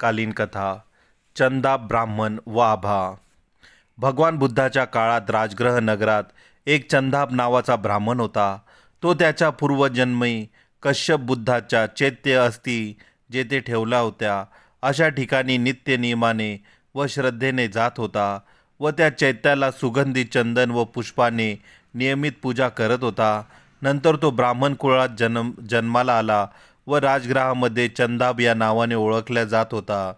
कालीन कथा चंदा ब्राह्मण व आभा भगवान बुद्धाच्या काळात राजग्रह नगरात एक चंदाब नावाचा ब्राह्मण होता. तो त्याच्या पूर्वजन्मी कश्यप बुद्धाच्या चैत्य अस्थी जेथे ठेवल्या होत्या अशा ठिकाणी नित्य नियमाने व श्रद्धेने जात होता व त्या चैत्याला सुगंधी चंदन व पुष्पाने नियमित पूजा करत होता. नंतर तो ब्राह्मण कुळात जन्म जन्माला आला व राजगृहामध्ये चंदाब या नावाने ओळखला जात होता.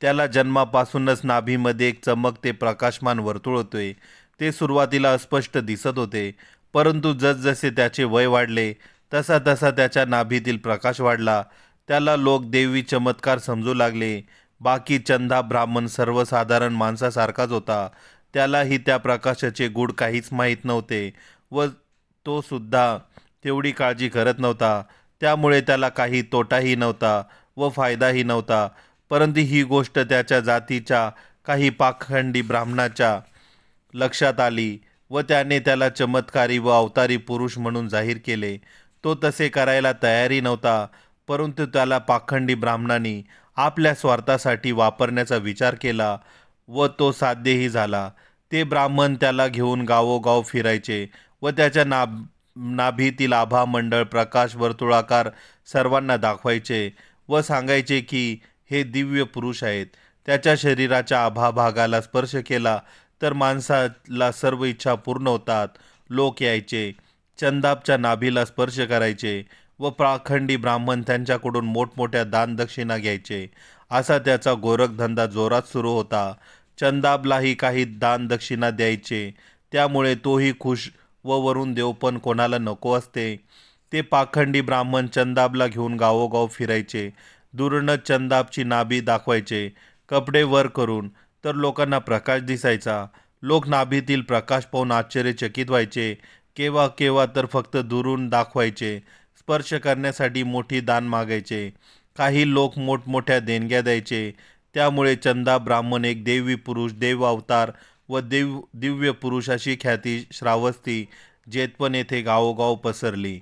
त्याला जन्मापासूनच नाभीमध्ये एक चमकते प्रकाशमान वर्तुळ होते. ते सुरुवातीला अस्पष्ट दिसत होते परंतु जसजसे त्याचे वय वाढले तसा तसा त्याच्या नाभीतील प्रकाश वाढला. त्याला लोक देवी चमत्कार समजू लागले. बाकी चंदा ब्राह्मण सर्वसाधारण माणसासारखाच होता. त्यालाही त्या प्रकाशाचे गुड काहीच माहीत नव्हते व तो सुद्धा तेवढी काळजी करत नव्हता. त्यामुळे त्याला काही तोटाही नव्हता व फायदाही नव्हता. परंतु ही गोष्ट त्याच्या जातीच्या काही पाखंडी ब्राह्मणाच्या लक्षात आली व त्याने त्याला चमत्कारी व अवतारी पुरुष म्हणून जाहीर केले. तो तसे करायला तयारी नव्हता परंतु त्याला पाखंडी ब्राह्मणांनी आपल्या स्वार्थासाठी वापरण्याचा विचार केला व तो साध्यही झाला. ते ब्राह्मण त्याला घेऊन गावोगाव फिरायचे व त्याच्या नाब नाभीतील आभा मंडळ प्रकाश वर्तुळाकार सर्वांना दाखवायचे व सांगायचे की हे दिव्य पुरुष आहेत. त्याच्या शरीराच्या आभा भागाला स्पर्श केला तर माणसाला सर्व इच्छा पूर्ण होतात. लोक यायचे. चंदाबच्या नाभीला स्पर्श करायचे व प्राखंडी ब्राह्मण त्यांच्याकडून मोठमोठ्या दानदक्षिणा घ्यायचे. असा त्याचा गोरखधंदा जोरात सुरू होता. चंदाबलाही काही दानदक्षिणा द्यायचे. त्यामुळे तोही खुश व वरून देव पण कोणाला नको असते. ते पाखंडी ब्राह्मण चंदाबला घेऊन गावोगाव फिरायचे. दुर्न चंदाबची नाभी दाखवायचे. कपडे वर करून तर लोकांना प्रकाश दिसायचा. लोक नाभीतील प्रकाश पाहून आश्चर्यचकित व्हायचे. केव्हा केव्हा तर फक्त दुरून दाखवायचे. स्पर्श करण्यासाठी मोठी दान मागायचे. काही लोक मोठमोठ्या देणग्या द्यायचे. त्यामुळे चंदा ब्राह्मण एक देवी पुरुष देव अवतार व देव दिव्य पुरुष अशी ख्याती श्रावस्ती जेतपण येथे गावोगाव पसरली.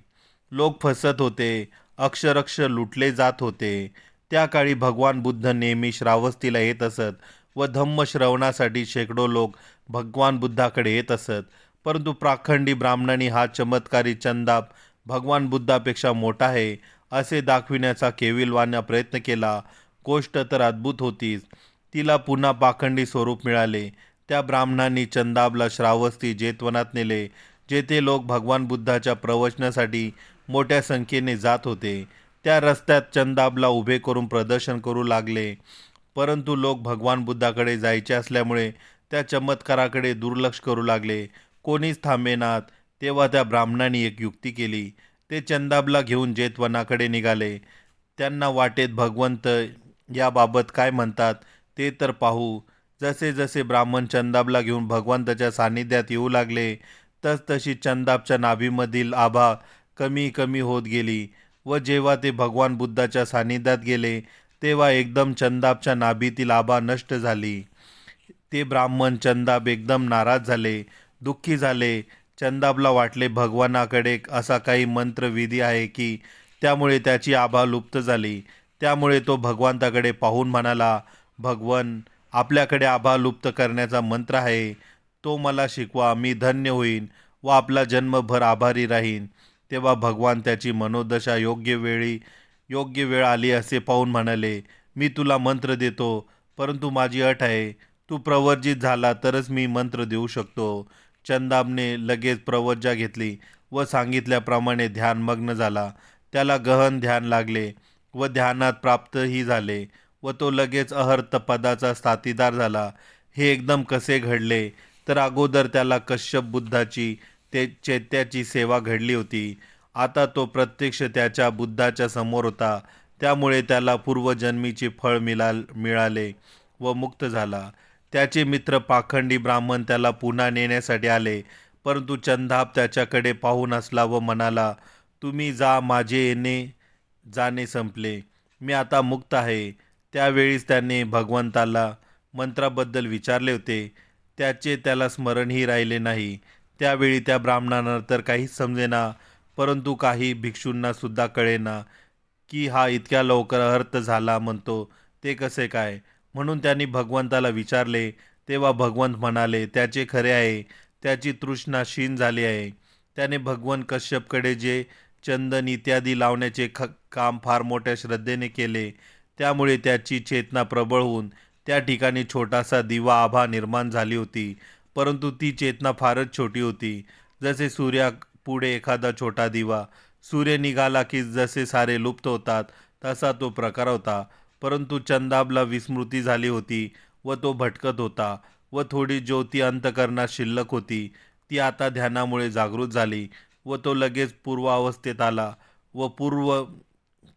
लोक फसत होते अक्षरक्ष लुटले जात होते. त्या काळी भगवान बुद्ध नेहमी श्रावस्तीला येत असत व धम्म श्रवणासाठी शेकडो लोक भगवान बुद्धाकडे येत असत. परंतु प्राखंडी ब्राह्मणांनी हा चमत्कारी चंदाप भगवान बुद्धापेक्षा मोठा आहे असे दाखविण्याचा केविलवाना प्रयत्न केला. गोष्ट तर अद्भुत होतीच. तिला पुन्हा पाखंडी स्वरूप मिळाले. त्या ब्राह्मणांनी चंदाबला श्रावस्ती जेतवनात नेले जेथे लोक भगवान बुद्धाच्या प्रवचनासाठी मोठ्या संख्येने जात होते. त्या रस्त्यात चंदाबला उभे करून प्रदर्शन करू लागले. परंतु लोक भगवान बुद्धाकडे जायचे असल्यामुळे त्या चमत्काराकडे दुर्लक्ष करू लागले. कोणीच थांबेनात तेव्हा त्या ब्राह्मणांनी एक युक्ती केली. ते चंदाबला घेऊन जेतवनाकडे निघाले. त्यांना वाटेत भगवंत याबाबत काय म्हणतात? ते तर पाहू. जसे जसे ब्राह्मण चंदाबला घेऊन भगवंताच्या सान्निध्यात येऊ लागले तसतशी चंदाबच्या नाभीमधील आभा कमी कमी होत गेली व जेव्हा ते भगवान बुद्धाच्या सान्निध्यात गेले तेव्हा एकदम चंदाबच्या नाभीतील आभा नष्ट झाली. ते ब्राह्मण चंदाब एकदम नाराज झाले दुःखी झाले. चंदाबला वाटले भगवानाकडे असा काही मंत्रविधी आहे की त्यामुळे त्याची आभा लुप्त झाली. त्यामुळे तो भगवंताकडे पाहून म्हणाला भगवन आपल्याकडे आभा लुप्त करण्याचा मंत्र आहे. तो मला शिकवा मी धन्य होईन व आपला जन्मभर आभारी राहीन. तेव्हा भगवान त्याची मनोदशा योग्य वेळी योग्य वेळ आली असे पाहून म्हणाले मी तुला मंत्र देतो परंतु माझी अट आहे. तू प्रवर्जित झाला तरच मी मंत्र देऊ शकतो. चंदाबने लगेच प्रवज्जा घेतली व सांगितल्याप्रमाणे ध्यानमग्न झाला. त्याला गहन ध्यान लागले व ध्यानात प्राप्तही झाले. व तो लगेच अहर्त पदाचा साथीदार झाला. हे एकदम कसे घडले? तर अगोदर त्याला कश्यप बुद्धाची ते चैत्याची सेवा घडली होती. आता तो प्रत्यक्ष त्याच्या बुद्धाच्या समोर होता. त्यामुळे त्याला पूर्वजन्मीचे फळ मिळा मिळाले व मुक्त झाला. त्याचे मित्र पाखंडी ब्राह्मण त्याला पुन्हा नेण्यासाठी आले. परंतु चंदाप त्याच्याकडे पाहून असला व म्हणाला तुम्ही जा माझे येणे जाणे संपले. मी आता मुक्त आहे. त्यावेळीच त्याने भगवंताला मंत्राबद्दल विचारले होते. त्याचे त्याला स्मरणही राहिले नाही. त्यावेळी त्या ब्राह्मणांना तर काहीच समजेना परंतु काही भिक्षूंनासुद्धा कळेना की हा इतक्या लवकर अर्थ झाला म्हणतो ते कसे काय? म्हणून त्यांनी भगवंताला विचारले. तेव्हा भगवंत म्हणाले त्याचे खरे आहे. त्याची तृष्णा क्षीण झाली आहे. त्याने भगवंत कश्यपकडे जे चंदन इत्यादी लावण्याचे ख काम फार मोठ्या श्रद्धेने केले. त्यामुळे त्याची चेतना प्रबळ होऊन त्या ठिकाणी छोटासा दिवा आभा निर्माण झाली होती. परंतु ती चेतना फारच छोटी होती. जसे सूर्या पुढे एखादा छोटा दिवा सूर्य निघाला की जसे सारे लुप्त होतात तसा तो प्रकार होता. परंतु चंदाबला विस्मृती झाली होती व तो भटकत होता व थोडी ज्योती अंतकरणात शिल्लक होती. ती आता ध्यानामुळे जागृत झाली व तो लगेच पूर्वावस्थेत आला व पूर्व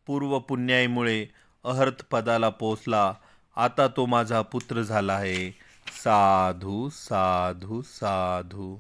पूर्व पुण्याईमुळे अहर्थ पदाला पोचला आता तो माझा पुत्र झाला आहे. साधू साधू साधू.